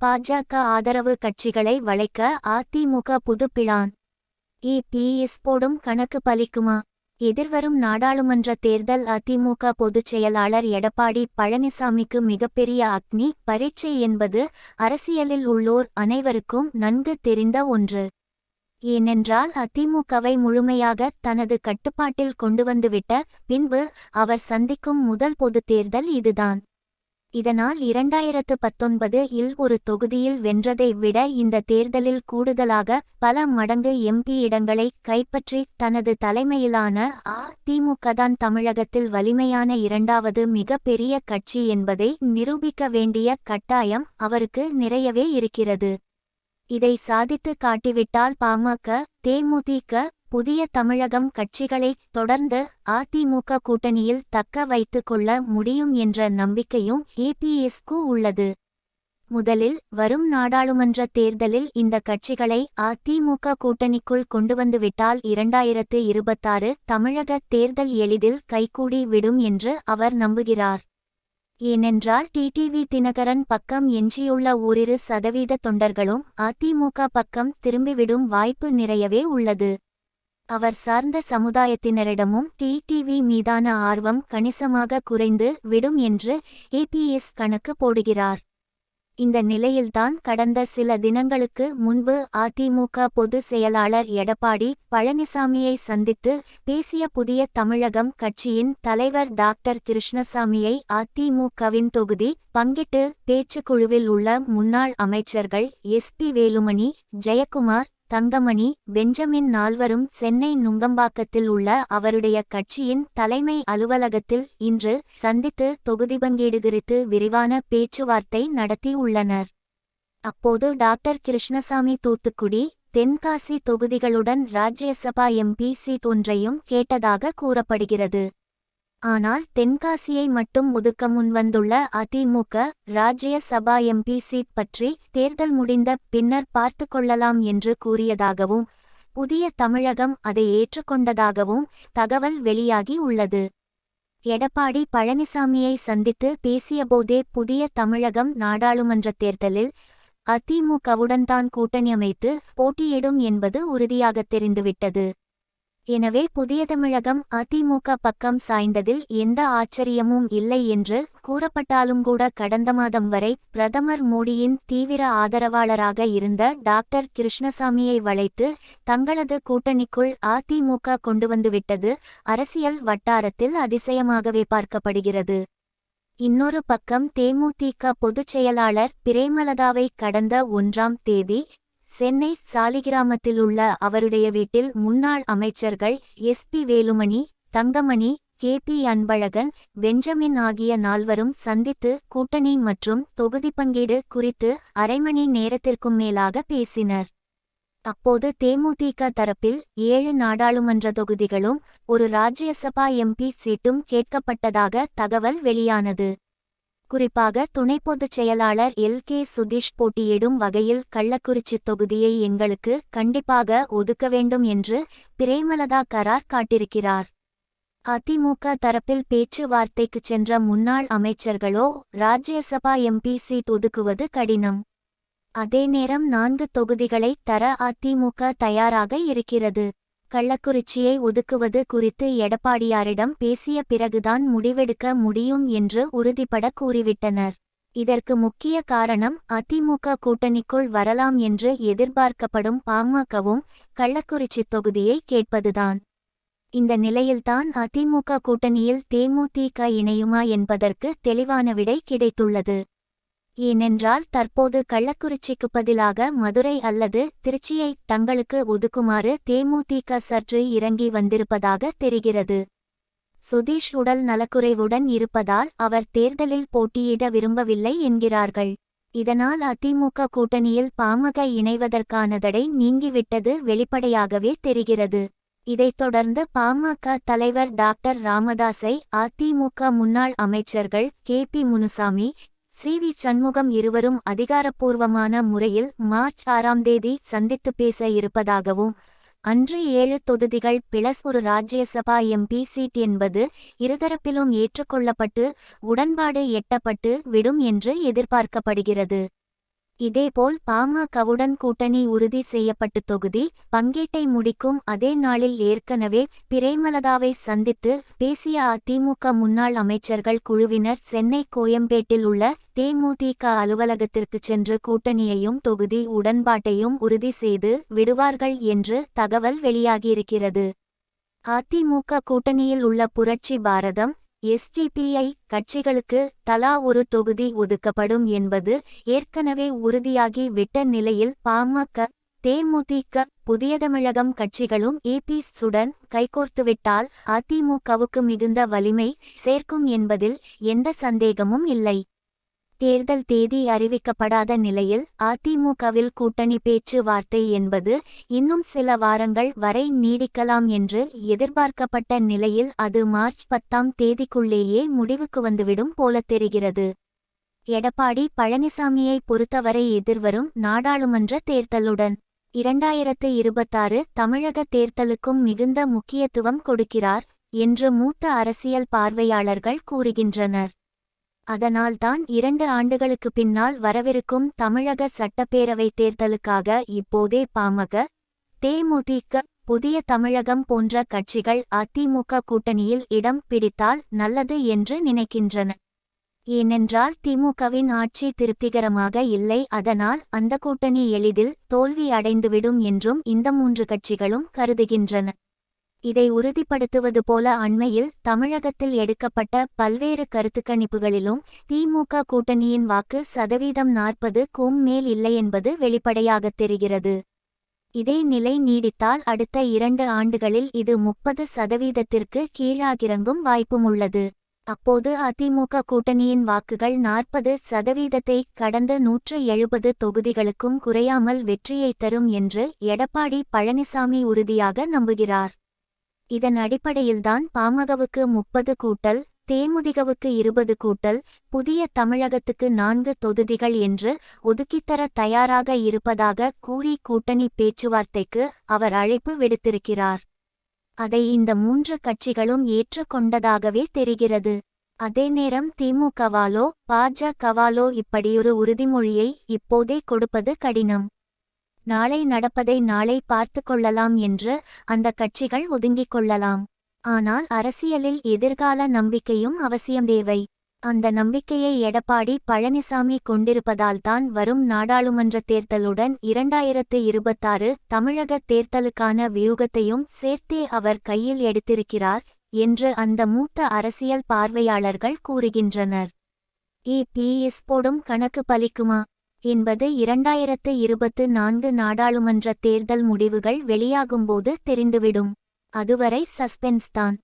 பாஜக ஆதரவு கட்சிகளை வளைக்க அதிமுக புது இபிஎஸ் போடும் கணக்கு பலிக்குமா? எதிர்வரும் நாடாளுமன்ற தேர்தல் அதிமுக பொதுச் செயலாளர் எடப்பாடி பழனிசாமிக்கு மிகப்பெரிய அக்னி பரீட்சை என்பது அரசியலில் உள்ளோர் அனைவருக்கும் நன்கு தெரிந்த ஒன்று. ஏனென்றால் அதிமுகவை முழுமையாக தனது கட்டுப்பாட்டில் கொண்டு வந்துவிட்ட பின்பு அவர் சந்திக்கும் முதல் பொதுத் தேர்தல் இதுதான். இதனால் இரண்டாயிரத்து பத்தொன்பது இல் ஒரு தொகுதியில் வென்றதை விட இந்த தேர்தலில் கூடுதலாக பல மடங்கு எம்பி இடங்களை கைப்பற்றி தனது தலைமையிலான அதிமுக தான் தமிழகத்தில் வலிமையான இரண்டாவது மிகப்பெரிய கட்சி என்பதை நிரூபிக்க வேண்டிய கட்டாயம் அவருக்கு நிறையவே இருக்கிறது. இதை சாதித்து காட்டிவிட்டால் பாமக தேமுதிக புதிய தமிழகம் கட்சிகளை தொடர்ந்து அதிமுக கூட்டணியில் தக்க வைத்துக் கொள்ள முடியும் என்ற நம்பிக்கையும் ஏபிஎஸ்கு உள்ளது. முதலில் வரும் நாடாளுமன்ற தேர்தலில் இந்த கட்சிகளை அதிமுக கூட்டணிக்குள் கொண்டுவந்துவிட்டால் இரண்டாயிரத்து இருபத்தாறு தமிழக தேர்தல் எளிதில் கைகூடி விடும் என்று அவர் நம்புகிறார். ஏனென்றால் டிடிவி தினகரன் பக்கம் எஞ்சியுள்ள ஓரிரு சதவீத தொண்டர்களும் அதிமுக பக்கம் திரும்பிவிடும் வாய்ப்பு நிறையவே உள்ளது. அவர் சார்ந்த சமுதாயத்தினரிடமும் டிடிவி மீதான ஆர்வம் கணிசமாக குறைந்து விடும் என்று ஏபிஎஸ் கணக்கு போடுகிறார். இந்த நிலையில்தான் கடந்த சில தினங்களுக்கு முன்பு அதிமுக பொதுச் செயலாளர் எடப்பாடி பழனிசாமியை சந்தித்து பேசிய புதிய தமிழகம் கட்சியின் தலைவர் டாக்டர் கிருஷ்ணசாமியை அதிமுகவின் தொகுதி பங்கிட்டு பேச்சுக்குழுவில் உள்ள முன்னாள் அமைச்சர்கள் எஸ்பி வேலுமணி ஜெயக்குமார் தங்கமணி பெஞ்சமின் நால்வரும் சென்னை நுங்கம்பாக்கத்தில் உள்ள அவருடைய கட்சியின் தலைமை அலுவலகத்தில் இன்று சந்தித்து தொகுதி பங்கீடு குறித்து விரிவான பேச்சுவார்த்தை நடத்தி உள்ளனர். அப்போது டாக்டர் கிருஷ்ணசாமி தூத்துக்குடி தென்காசி தொகுதிகளுடன் ராஜ்யசபா எம்பி சீட் ஒன்றையும் கேட்டதாக கூறப்படுகிறது. ஆனால் தென்காசியை மட்டும் ஒதுக்க முன்வந்துள்ள அதிமுக ராஜ்யசபா எம்பி சீட் பற்றி தேர்தல் முடிந்த பின்னர் பார்த்து கொள்ளலாம் என்று கூறியதாகவும் புதிய தமிழகம் அதை ஏற்றுக்கொண்டதாகவும் தகவல் வெளியாகி உள்ளது. எடப்பாடி பழனிசாமியை சந்தித்து பேசியபோதே புதிய தமிழகம் நாடாளுமன்ற தேர்தலில் அதிமுகவுடன் தான் கூட்டணி அமைத்து போட்டியிடும் என்பது உறுதியாகத் தெரிந்துவிட்டது. எனவே புதிய தமிழகம் அதிமுக பக்கம் சாய்ந்ததில் எந்த ஆச்சரியமும் இல்லை என்று கூறப்பட்டாலும் கூட கடந்த மாதம் வரை பிரதமர் மோடியின் தீவிர ஆதரவாளராக இருந்த டாக்டர் கிருஷ்ணசாமியை வளைத்து தங்களது கூட்டணிக்குள் அதிமுக கொண்டு வந்துவிட்டது அரசியல் வட்டாரத்தில் அதிசயமாகவே பார்க்கப்படுகிறது. இன்னொரு பக்கம் தேமுதிக பொதுச் செயலாளர் பிரேமலதாவை கடந்த ஒன்றாம் தேதி சென்னை சாலிகிராமத்தில் உள்ள அவருடைய வீட்டில் முன்னாள் அமைச்சர்கள் S P Velumani Thangamani K P Anbazhagan Benjamin ஆகிய நால்வரும் சந்தித்து கூட்டணி மற்றும் தொகுதி பங்கீடு குறித்து அரை மணி நேரத்திற்கும் மேலாக பேசினர். அப்போது தேமுதிக தரப்பில் ஏழு நாடாளுமன்ற தொகுதிகளும் ஒரு ராஜ்யசபா எம்பி சீட்டும் கேட்கப்பட்டதாக தகவல் வெளியானது. குறிப்பாக துணை பொதுச் செயலாளர் எல். கே. சுதீஷ் போட்டியிடும் வகையில் கள்ளக்குறிச்சி தொகுதியை எங்களுக்கு கண்டிப்பாக ஒதுக்க வேண்டும் என்று பிரேமலதா கரார் காட்டிருக்கிறார் அதிமுக தரப்பில் பேச்சுவார்த்தைக்கு சென்ற முன்னாள் அமைச்சர்களோ ராஜ்யசபா எம்பி சீட் ஒதுக்குவது கடினம். அதே நேரம் நான்கு தொகுதிகளை தர அதிமுக தயாராக இருக்கிறது. கள்ளக்குறிச்சியை ஒதுக்குவது குறித்து எடப்பாடியாரிடம் பேசிய பிறகுதான் முடிவெடுக்க முடியும் என்று உறுதிபட கூறிவிட்டனர். இதற்கு முக்கிய காரணம் அதிமுக கூட்டணிக்குள் வரலாம் என்று எதிர்பார்க்கப்படும் பாமகவும் கள்ளக்குறிச்சி தொகுதியை கேட்பதுதான். இந்த நிலையில்தான் அதிமுக கூட்டணியில் தேமுதிக இணையுமா என்பதற்கு தெளிவான விடை கிடைத்துள்ளது. ஏனென்றால் தற்போது கள்ளக்குறிச்சிக்கு பதிலாக மதுரை அல்லது திருச்சியை தங்களுக்கு ஒதுக்குமாறு தேமுதிக சற்று இறங்கி வந்திருப்பதாக தெரிகிறது. சுதீஷ் உடல் நலக்குறைவுடன் இருப்பதால் அவர் தேர்தலில் போட்டியிட விரும்பவில்லை என்கிறார்கள். இதனால் அதிமுக கூட்டணியில் பாமக இணைவதற்கான தடை நீங்கிவிட்டது வெளிப்படையாகவே தெரிகிறது. இதைத் தொடர்ந்து பாமக தலைவர் டாக்டர் ராமதாஸை அதிமுக முன்னாள் அமைச்சர்கள் K P Munusamy C V Shanmugam இருவரும் அதிகாரப்பூர்வமான முறையில் மார்ச் ஆறாம் தேதி சந்தித்து பேச இருப்பதாகவும் அன்று ஏழு தொகுதிகள் பிளஸ் ஒரு ராஜ்யசபா எம்பி சீட் என்பது இருதரப்பிலும் ஏற்றுக்கொள்ளப்பட்டு உடன்பாடு எட்டப்பட்டு விடும் என்று எதிர்பார்க்கப்படுகிறது. இதேபோல் பாமகவுடன் கூட்டணி உறுதி செய்யப்பட்டு தொகுதி பங்கீட்டை முடிக்கும் அதே நாளில் ஏற்கனவே பிரேமலதாவை சந்தித்து பேசிய அதிமுக முன்னாள் அமைச்சர்கள் குழுவினர் சென்னை கோயம்பேட்டில் உள்ள தேமுதிக அலுவலகத்திற்கு சென்று கூட்டணியையும் தொகுதி உடன்பாட்டையும் உறுதி செய்து விடுவார்கள் என்று தகவல் வெளியாகியிருக்கிறது. அதிமுக கூட்டணியில் உள்ள புரட்சி பாரதம் எஸ்டிபிஐ கட்சிகளுக்கு தலா ஒரு தொகுதி ஒதுக்கப்படும் என்பது ஏற்கனவே உறுதியாகி விட்ட நிலையில் பாமக தேமுதிக புதிய தமிழகம் கட்சிகளும் ஏபிஎஸ்ஸுடன் கைகோர்த்துவிட்டால் அதிமுகவுக்கு மிகுந்த வலிமை சேர்க்கும் என்பதில் எந்த சந்தேகமும் இல்லை. தேர்தல் தேதி அறிவிக்கப்படாத நிலையில் அதிமுகவில் கூட்டணி பேச்சுவார்த்தை என்பது இன்னும் சில வாரங்கள் வரை நீடிக்கலாம் என்று எதிர்பார்க்கப்பட்ட நிலையில் அது மார்ச் பத்தாம் தேதிக்குள்ளேயே முடிவுக்கு வந்துவிடும் போல தெரிகிறது. எடப்பாடி பழனிசாமியை பொறுத்தவரை எதிர்வரும் நாடாளுமன்ற தேர்தலுடன் இரண்டாயிரத்து இருபத்தாறு தமிழக தேர்தலுக்கும் மிகுந்த முக்கியத்துவம் கொடுக்கிறார் என்று மூத்த அரசியல் பார்வையாளர்கள் கூறுகின்றனர். அதனால்தான் இரண்டு ஆண்டுகளுக்கு பின்னால் வரவிருக்கும் தமிழக சட்டப்பேரவைத் தேர்தலுக்காக இப்போதே பாமக தேமுதிக புதிய தமிழகம் போன்ற கட்சிகள் அதிமுக கூட்டணியில் இடம் பிடித்தால் நல்லது என்று நினைக்கின்றன. ஏனென்றால் திமுகவின் ஆட்சி திருப்திகரமாக இல்லை அதனால் அந்த கூட்டணி எளிதில் தோல்வி அடைந்துவிடும் என்றும் இந்த மூன்று கட்சிகளும் கருதுகின்றன. இதை உறுதிப்படுத்துவது போல அண்மையில் தமிழகத்தில் எடுக்கப்பட்ட பல்வேறு கருத்துக்கணிப்புகளிலும் திமுக கூட்டணியின் வாக்கு சதவீதம் நாற்பது கும் மேல் இல்லை என்பது வெளிப்படையாகத் தெரிகிறது. இதே நிலை நீடித்தால் அடுத்த இரண்டு ஆண்டுகளில் இது முப்பது சதவீதத்திற்கு கீழாகிறங்கும் வாய்ப்பும் உள்ளது அப்போது அதிமுக கூட்டணியின் வாக்குகள் நாற்பது சதவீதத்தை கடந்த நூற்று எழுபது தொகுதிகளுக்கும் குறையாமல் வெற்றியை தரும் என்று எடப்பாடி பழனிசாமி உறுதியாக நம்புகிறார். இதன் அடிப்படையில்தான் பாமகவுக்கு முப்பது கூட்டல் தேமுதிகவுக்கு இருபது கூட்டல் புதிய தமிழகத்துக்கு நான்கு தொகுதிகள் என்று ஒதுக்கித்தர தயாராக இருப்பதாக கூறி கூட்டணி பேச்சுவார்த்தைக்கு அவர் அழைப்பு விடுத்திருக்கிறார். அதை இந்த மூன்று கட்சிகளும் ஏற்றுக்கொண்டதாகவே தெரிகிறது. அதே நேரம் திமுகவாலோ பாஜகவாலோ இப்படியொரு உறுதிமொழியை இப்போதே கொடுப்பது கடினம். நாளை நடப்பதை நாளை பார்த்து கொள்ளலாம் என்று அந்த கட்சிகள் ஒதுங்கிக் கொள்ளலாம். ஆனால் அரசியலில் எதிர்கால நம்பிக்கையும் அவசியம் தேவை. அந்த நம்பிக்கையை எடப்பாடி பழனிசாமி கொண்டிருப்பதால்தான் வரும் நாடாளுமன்ற தேர்தலுடன் இரண்டாயிரத்து இருபத்தாறு தமிழக தேர்தலுக்கான வியூகத்தையும் சேர்த்தே அவர் கையில் எடுத்திருக்கிறார் என்று அந்த மூத்த அரசியல் பார்வையாளர்கள் கூறுகின்றனர். இ. பி. எஸ். போடும் கணக்கு பலிக்குமா? என்பது இரண்டாயிரத்து இருபத்து நான்கு நாடாளுமன்ற தேர்தல் முடிவுகள் வெளியாகும்போது தெரிந்துவிடும். அதுவரை சஸ்பென்ஸ் தான்.